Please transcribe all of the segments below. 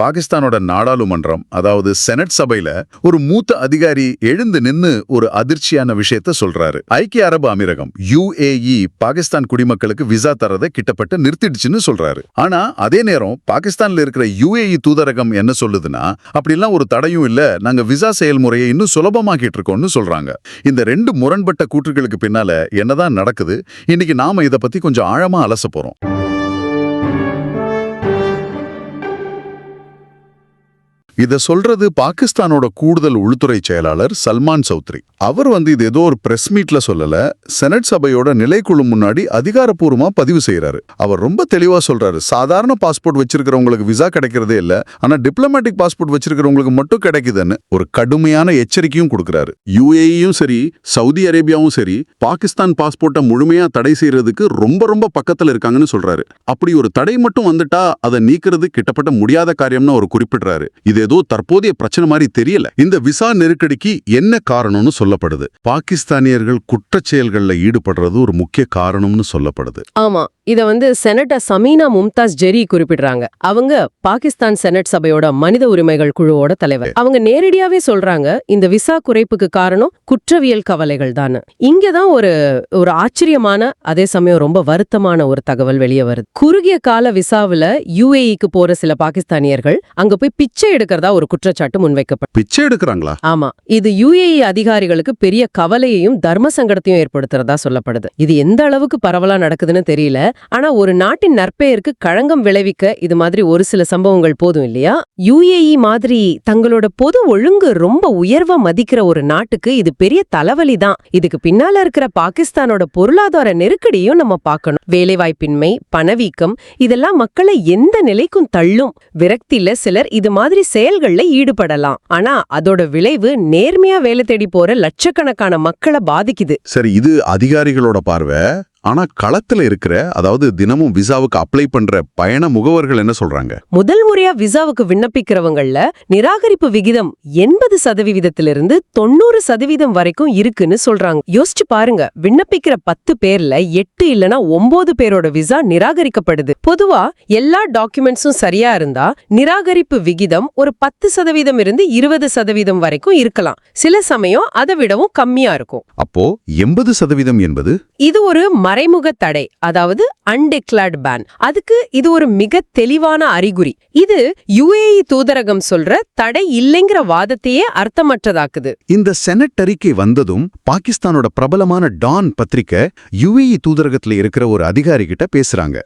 பாகிஸ்தானோட நாடாளுமன்றம் அதாவது செனட் சபையில ஒரு மூத்த அதிகாரி எழுந்து நின்னு ஒரு அதிர்ச்சியான விஷயத்த சொல்றாரு. ஐக்கிய அரபு அமீரகம் யுஏஇ பாகிஸ்தான் குடிமக்களுக்கு விசா தரதை கிட்டப்பட்ட நிறுத்திடுச்சுன்னு சொல்றாரு. ஆனா அதே நேரம் பாகிஸ்தான்ல இருக்கிற யுஏஇ தூதரகம் என்ன சொல்லுதுன்னா அப்படிலாம் ஒரு தடையும் இல்ல நாங்க விசா செயல்முறையை இன்னும் சுலபமாக்கிட்டு இருக்கோம்னு சொல்றாங்க. இந்த ரெண்டு முரண்பட்ட கூற்றுகளுக்கு பின்னால என்னதான் நடக்குது இன்னைக்கு நாம இத பத்தி கொஞ்சம் ஆழமா அலச போறோம். இதை சொல்றது பாகிஸ்தானோட கூடுதல் உள்துறை செயலாளர் சல்மான் சௌத்ரி. அவர் வந்து இது ஏதோ ஒரு பிரஸ் மீட்ல சொல்லல செனட் சபையோட நிலைக்குழு முன்னாடி அதிகாரப்பூர்வமா பதிவு செய்யறாரு அவர் ரொம்ப தெளிவா சொல்றாரு சாதாரண பாஸ்போர்ட் வச்சிருக்கிறவங்களுக்கு விசா கிடைக்கிறதே இல்ல ஆனா டிப்ளமேட்டிக் பாஸ்போர்ட் வச்சிருக்கிறவங்களுக்கு மட்டும் கிடைக்குதுன்னு ஒரு கடுமையான எச்சரிக்கையும் கொடுக்கிறாரு. யுஏஇயும் சரி சவுதி அரேபியாவும் சரி பாகிஸ்தான் பாஸ்போர்ட்டை முழுமையா தடை செய்யறதுக்கு ரொம்ப ரொம்ப பக்கத்துல இருக்காங்கன்னு சொல்றாரு. அப்படி ஒரு தடை மட்டும் வந்துட்டா அதை நீக்கிறது கிட்டப்பட்ட முடியாத காரியம்னு அவர் குறிப்பிடுறாரு. இது ஏதோ தற்போதைய பிரச்சனை மாதிரி தெரியல. இந்த விசா நெருக்கடிக்கு என்ன காரணம்னு சொல்லப்படுது? பாகிஸ்தானியர்கள் குற்றச்செயல்கள்ல ஈடுபடுறது ஒரு முக்கிய காரணம்னு சொல்லப்படுது. ஆமா. இத வந்து செனட்டர் சமீனா மும்தாஸ் ஜெரி குறிப்பிடுறாங்க. அவங்க பாகிஸ்தான் செனட் சபையோட மனித உரிமைகள் குழுவோட தலைவர். அவங்க நேரடியாவே சொல்றாங்க இந்த விசா குறைப்புக்கு காரணம் குற்றவியல் கவலைகள் தான். இங்கதான் ஒரு ஒரு ஆச்சரியமான அதே சமயம் ரொம்ப வருத்தமான ஒரு தகவல் வெளியே வருது. குறுகிய கால விசாவுல யுஏஇக்கு போற சில பாகிஸ்தானியர்கள் அங்க போய் பிச்சை எடுக்கிறதா ஒரு குற்றச்சாட்டு முன்வைக்கப்படும் பிச்சை எடுக்கிறாங்களா? ஆமா. இது யுஏஇ அதிகாரிகளுக்கு பெரிய கவலையையும் தர்ம சங்கடத்தையும் ஏற்படுத்துறதா சொல்லப்படுது. இது எந்த அளவுக்கு பரவலா நடக்குதுன்னு தெரியல. ஆனா ஒரு நாட்டின் நற்பெயருக்கு களங்கம் விளைவிக்க இது மாதிரி ஒரு சில சம்பவங்கள் போதும் இல்லையா? யுஏஇ மாதிரி தங்களோட பொது ஒழுங்கு ரொம்ப உயர்வா மதிக்கிற ஒரு நாட்டுக்கு இது பெரிய தலைவலி தான். இதுக்கு பின்னால இருக்கிற பாகிஸ்தானோட பொருளாதார நெருக்கடியும் நம்ம பார்க்கணும். வேலைவாய்ப்பின்மை பணவீக்கம் இதெல்லாம் மக்களை எந்த நிலைக்கும் தள்ளும். விரக்தியில சிலர் இது மாதிரி செயல்கள்ல ஈடுபடலாம். ஆனா அதோட விளைவு நேர்மையா வேலை தேடி போற லட்சக்கணக்கான மக்களை பாதிக்குது. சரி இது அதிகாரிகளோட பார்வை. ஆனா களத்துல இருக்கிற அதாவது தினமும் விசாவுக்கு அப்ளை பண்ற பயண முகவர்கள் என்ன சொல்றாங்க? முதல் முறையா விசாவுக்கு விண்ணப்பிக்கிறவங்கள்ல நிராகரிப்பு விகிதம் எண்பது சதவிகிதத்திலிருந்து தொண்ணூறு சதவீதம் வரைக்கும் இருக்குன்னு சொல்றாங்க. யோசிச்சு பாருங்க விண்ணப்பிக்கிற பத்து பேர்ல எட்டு இல்லனா ஒன்பது பேரோட விசா நிராகரிக்கப்படுது. பொதுவா எல்லா டாக்குமெண்ட்ஸும் சரியா இருந்தா நிராகரிப்பு விகிதம் ஒரு பத்து சதவீதம் இருந்து இருபது சதவீதம் வரைக்கும் இருக்கலாம். சில சமயம் அதை விடவும் கம்மியா இருக்கும். அப்போ எண்பது சதவீதம் என்பது? இது ஒரு மறைமுக தடை அதாவது அன்டிக்ளர்ட் பேன் அதுக்கு இது ஒரு மிக தெளிவான அறிகுறி. இது யுஏஇ தூதரகம் சொல்ற தடை இல்லைங்கிற வாதத்தையே அர்த்தமற்றதாக்குது. இந்த செனட் அறிக்கை வந்ததும் பாகிஸ்தானோட பிரபலமான டான் பத்திரிக்கை யுஏஇ தூதரகத்துல இருக்கிற ஒரு அதிகாரி கிட்ட பேசுறாங்க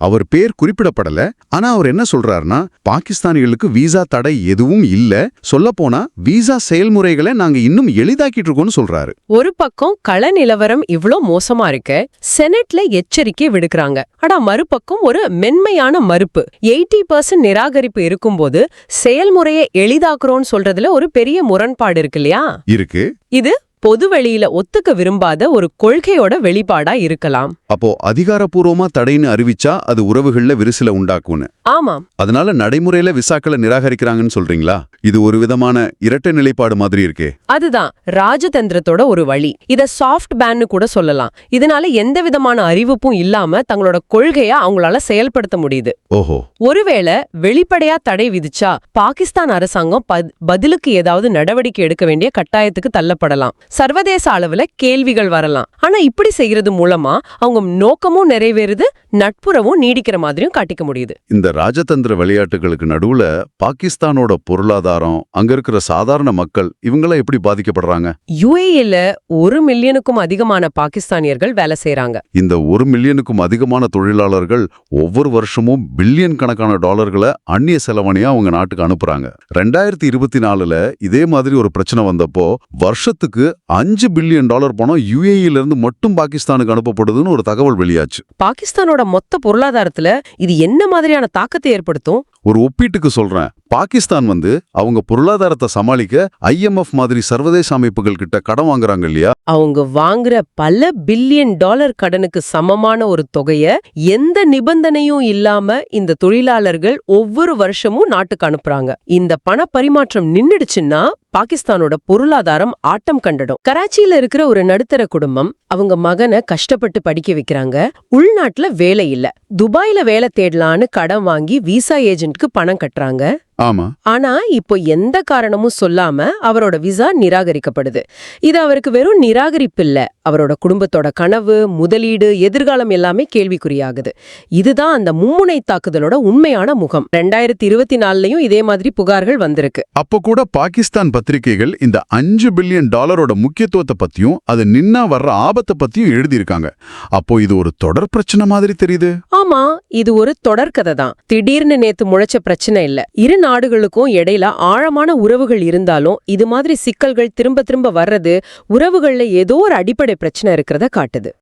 அவர் பேர் குறிப்பிடப்படல. ஆனா அவர் என்ன சொல்றாருன்னா பாகிஸ்தானிகளுக்கு விசா தடை எதுவும் இல்ல. சொல்லப்போனா விசா செயல்முறைகளை நாங்க இன்னும் எளிதாக்கிட்டு இருக்கோம்னு சொல்றாரு. ஒரு பக்கம் கள நிலவரம் இவ்ளோ மோசமா இருக்க செனட்ல எச்சரிக்கை விடுக்கறாங்க. ஆனா மறுபக்கம் ஒரு மென்மையான மறுப்பு. எயிட்டி பர்சன்ட் நிராகரிப்பு இருக்கும்போது செயல்முறையை எளிதாக்குறோம்னு சொல்றதுல ஒரு பெரிய முரண்பாடு இருக்கு இல்லையா? இருக்கு. இது பொது வெளியில ஒத்துக்க விரும்பாத ஒரு கொள்கையோட வெளிப்பாடா இருக்கலாம். அப்போ அதிகாரப்பூர்வமா தடைன்னு அறிவிச்சா அது உறவுகள்ல விரிசல உண்டாக்கும்னு. ஆமாம். அதனால நடைமுறையில விசாக்களை நிராகரிக்கிறாங்கன்னு சொல்றீங்களா? இது ஒரு விதமான இரட்டை நிலைப்பாடு மாதிரி இருக்கே. அதுதான் ராஜதந்திரத்தோட ஒரு வழி. இத சாஃப்ட் பேன்னு கூட சொல்லலாம். இதனால எந்த விதமான அறிவிப்பும் இல்லாம தங்களோட கொள்கைய அவங்களால செயல்படுத்த முடியுது. ஓஹோ. ஒருவேளை வெளிப்படையா தடை விதிச்சா பாகிஸ்தான் அரசாங்கம் பத்- பதிலுக்கு ஏதாவது நடவடிக்கை எடுக்க வேண்டிய கட்டாயத்துக்கு தள்ளப்படலாம். சர்வதேச அளவுல கேள்விகள் வரலாம். ஆனா இப்படி செய்யறது மூலமா அவங்க நோக்கமும் நிறைவேறுது நட்புறவும் நீடிக்கிற மாதிரியும் காட்டிக்க முடியுது. இந்த ராஜதந்திர விளையாட்டுகளுக்கு நடுவுல பாகிஸ்தானோட பொருளாதாரம் அங்க இருக்கிற சாதாரண மக்கள் இவங்களாம் எப்படி பாதிக்கப்படுறாங்க? யுஏஇல ஒரு மில்லியனுக்கும் அதிகமான பாகிஸ்தானியர்கள் வேலை செய்றாங்க. இந்த ஒரு மில்லியனுக்கும் அதிகமான தொழிலாளர்கள் ஒவ்வொரு வருஷமும் பில்லியன் கணக்கான டாலர்களை அந்நிய செலவணையா அவங்க நாட்டுக்கு அனுப்புறாங்க. ரெண்டாயிரத்தி இருபத்தி நாலுல இதே மாதிரி ஒரு பிரச்சனை வந்தப்போ வருஷத்துக்கு அஞ்சு பில்லியன் டாலர் பணம் யுஏஇல இருந்து மட்டும் பாகிஸ்தானுக்கு அனுப்பப்படுதுன்னு ஒரு தகவல் வெளியாச்சு. பாகிஸ்தானோட மொத்த பொருளாதாரத்துல இது என்ன மாதிரியான தாக்கத்தை ஏற்படுத்தும்? ஒரு ஒப்பீட்டுக்கு சொல்றேன். பாகிஸ்தான் வந்து அவங்க பொருளாதாரத்தை சமாளிக்க ஐஎம்எஃப் மாதிரி சர்வதேச அமைப்புகள் கிட்ட கடன் வாங்குறாங்க இல்லையா? அவங்க வாங்குற பல பில்லியன் டாலர் கடனுக்கு சமமான ஒரு தொகைய எந்த நிபந்தனையும் இல்லாம இந்த தொழிலாளர்கள் ஒவ்வொரு வருஷமும் நாட்டுக்கு அனுப்புறாங்க. இந்த பண பரிமாற்றம் நின்னுடுச்சுன்னா பாகிஸ்தானோட பொருளாதாரம் ஆட்டம் கண்டடும். கராச்சியில இருக்கிற ஒரு நடுத்தர குடும்பம் அவங்க மகனை கஷ்டப்பட்டு படிக்க வைக்கிறாங்க. உள்நாட்டுல வேலை இல்ல. துபாயில வேலை தேடலான்னு கடன் வாங்கி விசா ஏஜென்ட்க்கு பணம் கட்டுறாங்க. ஆமா. ஆனா இப்போ எந்த காரணமும் சொல்லாம அவரோட விசா நிராகரிக்கப்படுது. இது அவருக்கு வெறும் நிராகரிப்பு இல்ல. அவரோட குடும்பத்தோட கனவு முதலீடு எதிர்காலம் எல்லாமே கேள்விக்குறியாகுது. இதுதான் அந்த மும்முனை தாக்குதலோட உண்மையான முகம். ரெண்டாயிரத்தி இருபத்தி நாலுலயும் இதே மாதிரி புகார்கள் வந்திருக்கு. அப்போ கூட பாகிஸ்தான் பத்திரிகைகள் இந்த அஞ்சு பில்லியன் டாலரோட முக்கியத்துவத்தை பத்தியும் அது நின்னா வர்ற ஆபத்தை பத்தியும் எழுதியிருக்காங்க. அப்போ இது ஒரு தொடர் பிரச்சனை மாதிரி தெரியுது. ஆமா இது ஒரு தொடர்கதை தான். திடீர்னு நேத்து முளைச்ச பிரச்சனை இல்ல. இரு நாடுகளுக்கும் இடையில ஆழமான உறவுகள் இருந்தாலும் இது மாதிரி சிக்கல்கள் திரும்ப திரும்ப வர்றது உறவுகள்ல ஏதோ ஒரு அடிப்படை பிரச்சனை இருக்கிறத காட்டுது.